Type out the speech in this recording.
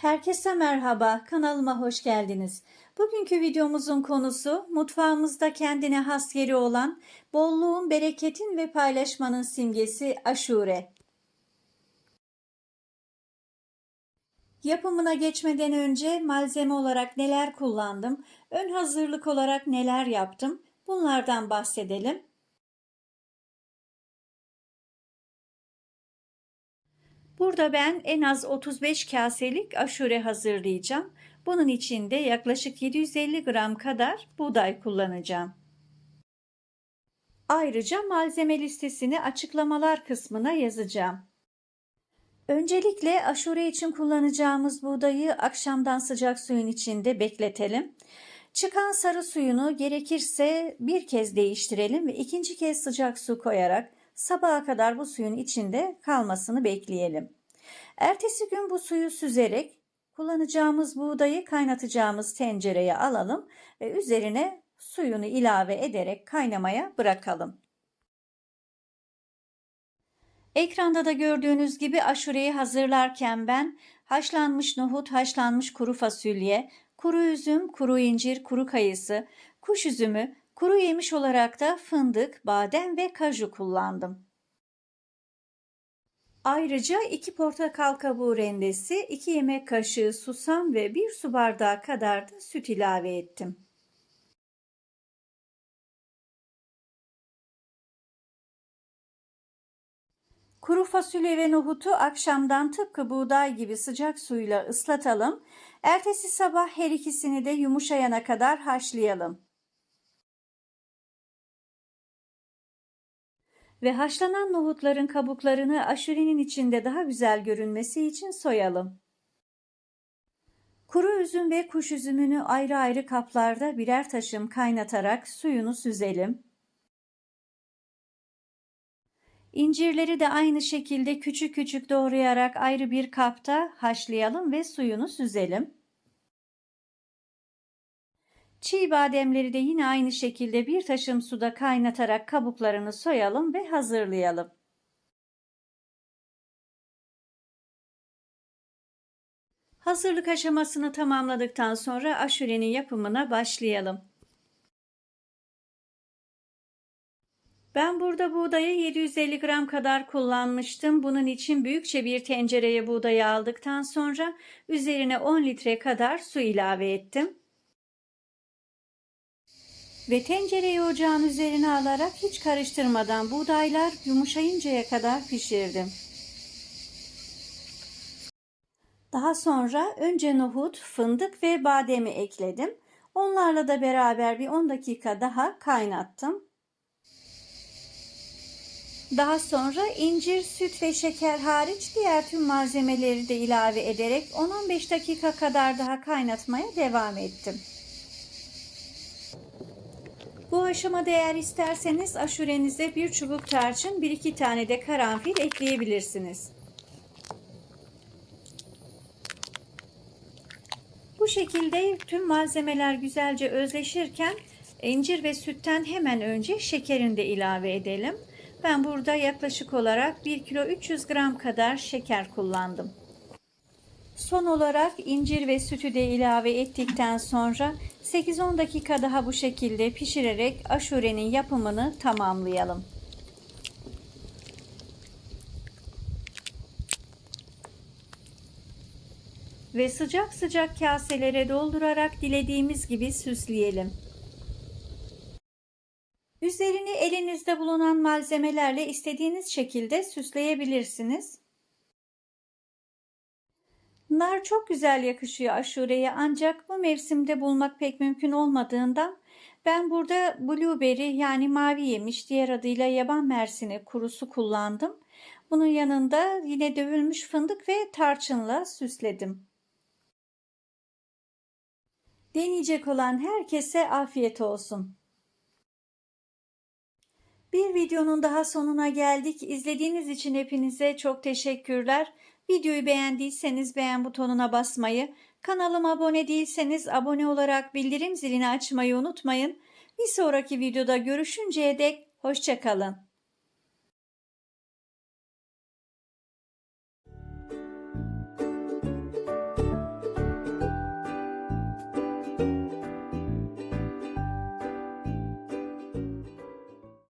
Herkese merhaba, kanalıma hoş geldiniz. Bugünkü videomuzun konusu mutfağımızda kendine has yeri olan bolluğun, bereketin ve paylaşmanın simgesi aşure. Yapımına geçmeden önce malzeme olarak neler kullandım, ön hazırlık olarak neler yaptım bunlardan bahsedelim. Burada ben en az 35 kaselik aşure hazırlayacağım. Bunun için de yaklaşık 750 gram kadar buğday kullanacağım. Ayrıca malzeme listesini açıklamalar kısmına yazacağım. Öncelikle aşure için kullanacağımız buğdayı akşamdan sıcak suyun içinde bekletelim. Çıkan sarı suyunu gerekirse bir kez değiştirelim ve ikinci kez sıcak su koyarak sabaha kadar bu suyun içinde kalmasını bekleyelim. Ertesi gün bu suyu süzerek kullanacağımız buğdayı kaynatacağımız tencereye alalım ve üzerine suyunu ilave ederek kaynamaya bırakalım. Ekranda da gördüğünüz gibi aşureyi hazırlarken ben haşlanmış nohut, haşlanmış kuru fasulye, kuru üzüm, kuru incir, kuru kayısı, kuş üzümü, kuru yemiş olarak da fındık, badem ve kaju kullandım. Ayrıca 2 portakal kabuğu rendesi, 2 yemek kaşığı susam ve 1 su bardağı kadar da süt ilave ettim. Kuru fasulye ve nohutu akşamdan tıpkı buğday gibi sıcak suyla ıslatalım. Ertesi sabah her ikisini de yumuşayana kadar haşlayalım. Ve haşlanan nohutların kabuklarını aşurenin içinde daha güzel görünmesi için soyalım. Kuru üzüm ve kuş üzümünü ayrı ayrı kaplarda birer taşım kaynatarak suyunu süzelim. İncirleri de aynı şekilde küçük küçük doğrayarak ayrı bir kapta haşlayalım ve suyunu süzelim. Çiğ bademleri de yine aynı şekilde bir taşım suda kaynatarak kabuklarını soyalım ve hazırlayalım. Hazırlık aşamasını tamamladıktan sonra aşurenin yapımına başlayalım. Ben burada buğdayı 750 gram kadar kullanmıştım. Bunun için büyükçe bir tencereye buğdayı aldıktan sonra üzerine 10 litre kadar su ilave ettim. Ve tencereyi ocağın üzerine alarak hiç karıştırmadan buğdaylar yumuşayıncaya kadar pişirdim. Daha sonra önce nohut, fındık ve bademi ekledim. Onlarla da beraber bir 10 dakika daha kaynattım. Daha sonra incir, süt ve şeker hariç diğer tüm malzemeleri de ilave ederek 10-15 dakika kadar daha kaynatmaya devam ettim. Bu aşamada eğer isterseniz aşurenize bir çubuk tarçın, bir iki tane de karanfil ekleyebilirsiniz. Bu şekilde tüm malzemeler güzelce özleşirken incir ve sütten hemen önce şekerini de ilave edelim. Ben burada yaklaşık olarak 1 kilo 300 gram kadar şeker kullandım. Son olarak incir ve sütü de ilave ettikten sonra 8-10 dakika daha bu şekilde pişirerek aşurenin yapımını tamamlayalım. Ve sıcak sıcak kaselere doldurarak dilediğimiz gibi süsleyelim. Üzerini elinizde bulunan malzemelerle istediğiniz şekilde süsleyebilirsiniz. Nar çok güzel yakışıyor aşureye ancak bu mevsimde bulmak pek mümkün olmadığından ben burada blueberry yani mavi yemiş diğer adıyla yaban mersini kurusu kullandım. Bunun yanında yine dövülmüş fındık ve tarçınla süsledim. Deneyecek olan herkese afiyet olsun. Bir videonun daha sonuna geldik. İzlediğiniz için hepinize çok teşekkürler. Videoyu beğendiyseniz beğen butonuna basmayı, kanalıma abone değilseniz abone olarak bildirim zilini açmayı unutmayın. Bir sonraki videoda görüşünceye dek hoşçakalın.